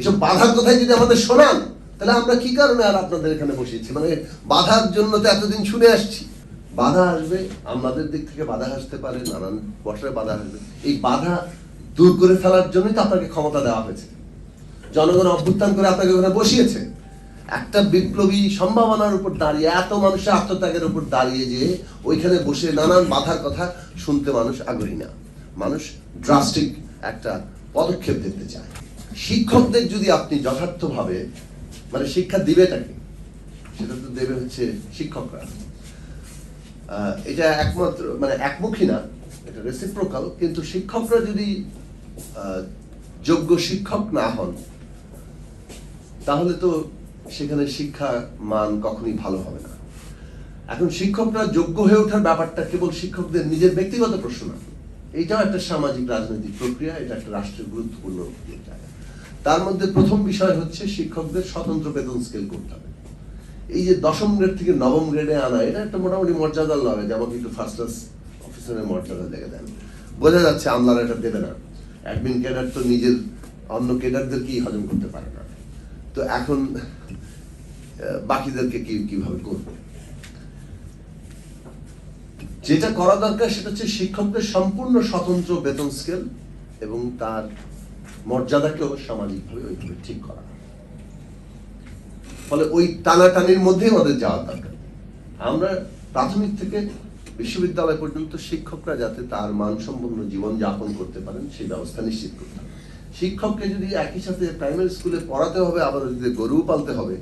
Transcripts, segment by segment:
এসব বাধার কথাই যদি আমাদের শোনান, তাহলে আমরা কি কারণে আর আপনাদের এখানে বসেছি মানে বাধার জন্য তো এতদিন শুনে আসছি। বাধা আসবে, আমাদের দিক থেকে বাধা আসতে পারে, নানান বছরে বাধা আসবে। এই বাধা দূর করে ফেলার জন্যই তো আপনাকে ক্ষমতা দেওয়া হয়েছে। জনগণ অভ্যুত্থান করে আপনাকে ওখানে বসিয়েছে। একটা বিপ্লবী সম্ভাবনার উপর দাঁড়িয়ে, এত মানুষের আত্মত্যাগের উপর দাঁড়িয়ে যে ওইখানে বসে নানান বাধার কথা শুনতে মানুষ আগ্রহী না। মানুষ ড্রাস্টিক একটা পদক্ষেপ দেখতে চায়। শিক্ষকদের যদি আপনি যথার্থভাবে মানে শিক্ষা দিবেটাকে, সেটা তো দেবে হচ্ছে শিক্ষকরা। এটা একমাত্র মানে একমুখী না, এটা রেসিপ্রোকাল কিন্তু শিক্ষকরা যদি যোগ্য শিক্ষক না হন, তাহলে তো সেখানে শিক্ষা মান কখনই ভালো হবে না। এখন শিক্ষকরা যোগ্য হয়ে ওঠার ব্যাপারটা কেবল শিক্ষকদের নিজের ব্যক্তিগত প্রশ্ন না। এইটাও একটা সামাজিক রাজনৈতিক প্রক্রিয়া, এটা একটা রাষ্ট্রের গুরুত্বপূর্ণ জায়গা তার মধ্যে প্রথম বিষয় হচ্ছে শিক্ষকদের স্বতন্ত্র বেতন স্কেল করতে হবে। এই যে দশম গ্রেড থেকে নবম গ্রেডে আনা, এটা একটা মোটামুটি মর্যাদার লবে যেমন কিন্তু ফার্স্ট ক্লাস অফিসারের মর্যাদা দেখে দেন। বোঝা যাচ্ছে আমলারা এটা দেবে না। অ্যাডমিন ক্যাডার তো নিজের অন্য ক্যাডারদেরকেই হজম করতে পারে না। তো এখন বাকিদেরকে কি, কীভাবে করবে? যেটা করা দরকার সেটা হচ্ছে শিক্ষকদের সম্পূর্ণ স্বতন্ত্র বেতন স্কেল এবং তার মর্যাদাকেও সামাজিকভাবে ওইভাবে ঠিক করা ফলে ওই টানাটানির মধ্যেই আমাদের যাওয়া দরকার। আমরা প্রাথমিক থেকে বিশ্ববিদ্যালয় পর্যন্ত শিক্ষকরা যাতে তার মানসম্পন্ন জীবন যাপন করতে পারেন, সেই ব্যবস্থা নিশ্চিত করতে হবে। শিক্ষককে যদি একই সাথে প্রাইমারি স্কুলে পড়াতে হবে, আবার যদি গরু পালতে হবে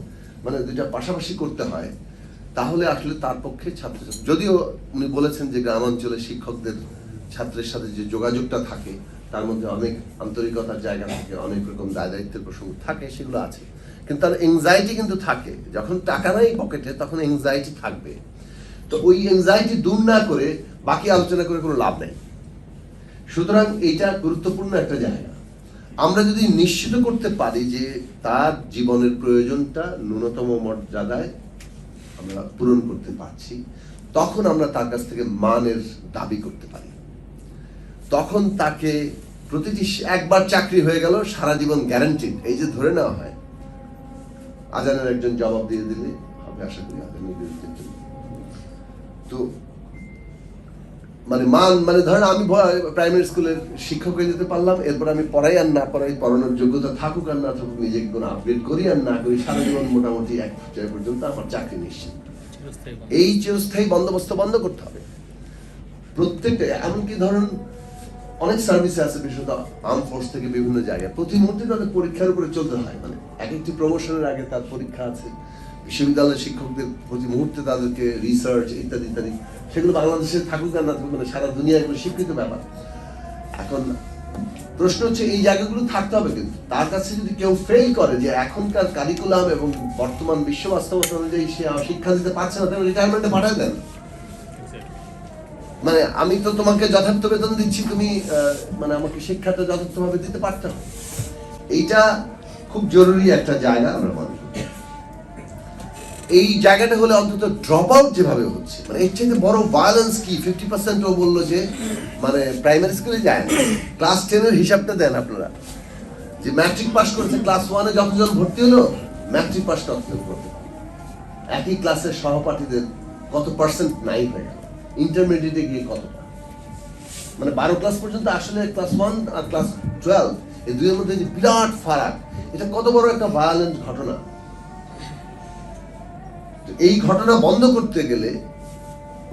মানে দুইটা পাশাপাশি করতে হয়, তাহলে আসলে তার পক্ষে ছাত্রছাত্রী যদিও উনি বলেছেন যে গ্রামাঞ্চলে শিক্ষকদের ছাত্রের সাথে যে যোগাযোগটা থাকে তার মধ্যে অনেক আন্তরিকতার জায়গা থাকে, অনেক রকম দায় দায়িত্বের প্রসঙ্গ থাকে, সেগুলো আছে। কিন্তু তার এংজাইটি কিন্তু থাকে। যখন টাকা নাই পকেটে তখন এংজাইটি থাকবে। তো ওই এংজাইটি দূর না করে বাকি আলোচনা করে কোনো লাভ নেই। সুতরাং এইটা গুরুত্বপূর্ণ একটা জায়গা। আমরা যদি নিশ্চিত করতে পারি যে তার জীবনের প্রয়োজনটা ন্যূনতম মর্যাদায় আমরা পূরণ করতে পারছি, তখন আমরা তার কাছ থেকে মানের দাবি করতে পারি। তখন তাকে প্রতিটি একবার চাকরি হয়ে গেল সারা জীবন গ্যারান্টিড এই যে ধরে নেওয়া হয় আজানের একজন জবাব দিয়ে দিলে হবে আশা করি আজানের বিরুদ্ধে তো মানে মান মানে ধরেন আমি প্রাইমারি স্কুলের শিক্ষক হয়ে যেতে পারলাম এরপর আমি পড়াই আর না পড়াই পড়ানোর যোগ্যতা থাকুক আর না থাকুক নিজেকে কোনো আপডেট করি আর না করি সারা জীবন মোটামুটি এক পর্যায়ে পর্যন্ত আমার চাকরি নিশ্চিত। এই চিরস্থায়ী বন্দোবস্ত বন্ধ করতে হবে। প্রত্যেকটা এমনকি ধরুন অনেক সার্ভিস আছে বিশেষত আর্ম ফোর্স থেকে বিভিন্ন জায়গায়। প্রতি মুহূর্তে তাদের পরীক্ষার উপরে চলতে হয়। মানে এক একটি প্রমোশনের আগে তার পরীক্ষা আছে। বিশ্ববিদ্যালয়ের শিক্ষকদের প্রতি মুহূর্তে তাদেরকে রিসার্চ ইত্যাদি ইত্যাদি। সেগুলো বাংলাদেশে থাকুক আর না থাকুক মানে সারা দুনিয়া এগুলো স্বীকৃত ব্যাপার। এখন প্রশ্ন হচ্ছে, এই জায়গাগুলো থাকতে হবে কিন্তু। তার কাছে যদি কেউ ফেল করে যে এখনকার কারিকুলাম এবং বর্তমান বিশ্ব বাস্তবতা অনুযায়ী সে শিক্ষা দিতে পারছে না, তাহলে রিটায়ারমেন্টে পাঠায় দেন। মানে আমি তো তোমাকে যথার্থ বেতন দিচ্ছি, তুমি মানে আমাকে শিক্ষাটা যথার্থভাবে দিতে পারত এইটা খুব জরুরি একটা জায়গা আমরা মনে এই জায়গাটা হলে অন্তত ড্রপ আউট যেভাবে হচ্ছে মানে এর থেকে বড় ভায়োলেন্স কি? ফিফটি পার্সেন্ট ও বলল যে মানে প্রাইমারি স্কুলে যায় না। ক্লাস টেনের হিসাবটা দেন আপনারা। যে ম্যাট্রিক পাস করেছে ক্লাস ওয়ানে যতজন ভর্তি হলো ম্যাট্রিক পাস ততজন ভর্তি একই ক্লাসের সহপাঠীদের কত পার্সেন্ট নাই হয়ে গেল। ইন্টারমিডিয়েটে গিয়ে কতটা? মানে বারো ক্লাস পর্যন্ত আসলে ক্লাস ওয়ান আর ক্লাস টুয়েলভ এই দুইয়ের মধ্যে যে বিরাট ফারাক, এটা কত বড় একটা ভায়োলেন্ট ঘটনা? এই ঘটনা বন্ধ করতে গেলে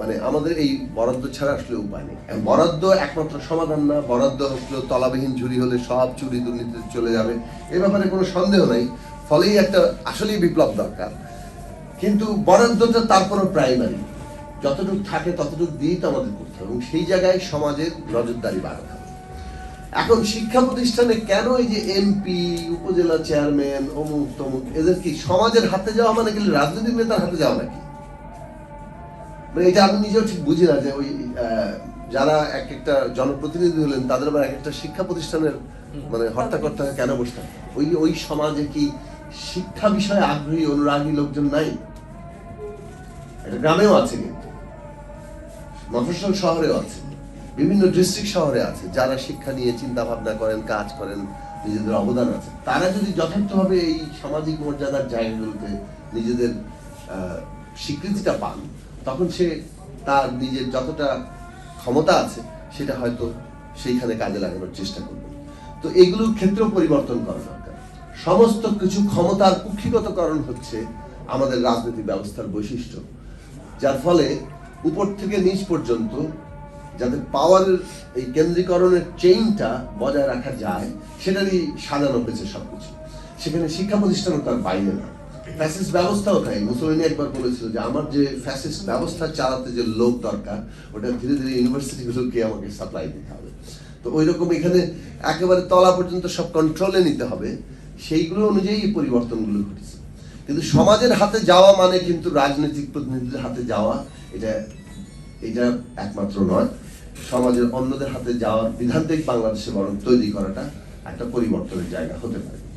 মানে আমাদের এই বরাদ্দ ছাড়া আসলে উপায় নেই। বরাদ্দ একমাত্র সমাধান না, বরাদ্দ হলো তলাবিহীন ঝুরি হলে সব চুরি দুর্নীতিতে চলে যাবে। এ ব্যাপারে কোনো সন্দেহ নাই, ফলেই একটা আসলেই বিপ্লব দরকার। কিন্তু বরাদ্দটা তারপরও প্রাইমারি যতটুকু থাকে, ততটুকু দিয়েই তো আমাদের করতে হবে। এবং সেই জায়গায় সমাজের নজরদারি বাড়াতে হবে। এখন শিক্ষা প্রতিষ্ঠানে কেন এই যে এমপি উপজেলা চেয়ারম্যান অমুক তমুক, এদের কি সমাজের হাতে যাওয়া মানে গেলে রাজনৈতিক নেতার হাতে যাওয়া নাকি? মানে এটা আমি নিজেও ঠিক বুঝি না যে ওই যারা এক একটা জনপ্রতিনিধি হলেন, তাদের আবার এক একটা শিক্ষা প্রতিষ্ঠানের মানে হর্তাকর্তা কেন বসতে হবে? ওই ওই সমাজে কি শিক্ষা বিষয়ে আগ্রহী, অনুরাগী লোকজন নাই? এটা গ্রামেও আছে কিন্তু। মফস্বল শহরেও আছে, বিভিন্ন ডিস্ট্রিক্ট শহরে আছে, যারা শিক্ষা নিয়ে চিন্তা ভাবনা করেন, কাজ করেন, নিজেদের অবদান আছে। তারা যদি যথার্থভাবে এই সামাজিক মর্যাদার জায়গাগুলোতে নিজেদের স্বীকৃতিটা পান, তখন সে তার নিজের যতটা ক্ষমতা আছে, সেটা হয়তো সেইখানে কাজে লাগানোর চেষ্টা করবে। তো এগুলোর ক্ষেত্রেও পরিবর্তন করা দরকার। সমস্ত কিছু ক্ষমতার কুক্ষিগতকরণ হচ্ছে আমাদের রাজনৈতিক ব্যবস্থার বৈশিষ্ট্য, যার ফলে উপর থেকে নিচ পর্যন্ত যাতে পাওয়ারের এই কেন্দ্রীকরণের চেইনটা বজায় রাখা যায় সেটারই সাজানো হয়েছে সবকিছু। সেখানে শিক্ষা প্রতিষ্ঠানও তার বাইরে না। ফ্যাসিস্ট ব্যবস্থাও তাই। মুসলিনী একবার বলেছিল যে আমার যে ফ্যাসিস্ট ব্যবস্থা চালাতে যে লোক দরকার, ওটা ধীরে ধীরে ইউনিভার্সিটিগুলোকে আমাকে সাপ্লাই দিতে হবে। তো ওই রকম এখানে একেবারে তলা পর্যন্ত সব কন্ট্রোলে নিতে হবে। সেইগুলো অনুযায়ী পরিবর্তনগুলো ঘটেছে। কিন্তু সমাজের হাতে যাওয়া মানে কিন্তু রাজনৈতিক প্রতিনিধিদের হাতে যাওয়া এটা এটা একমাত্র নয়। সমাজের অন্যদের হাতে যাওয়ার বিধান্তিক বাংলাদেশে বরং তৈরি করাটা একটা পরিবর্তনের জায়গা হতে পারে।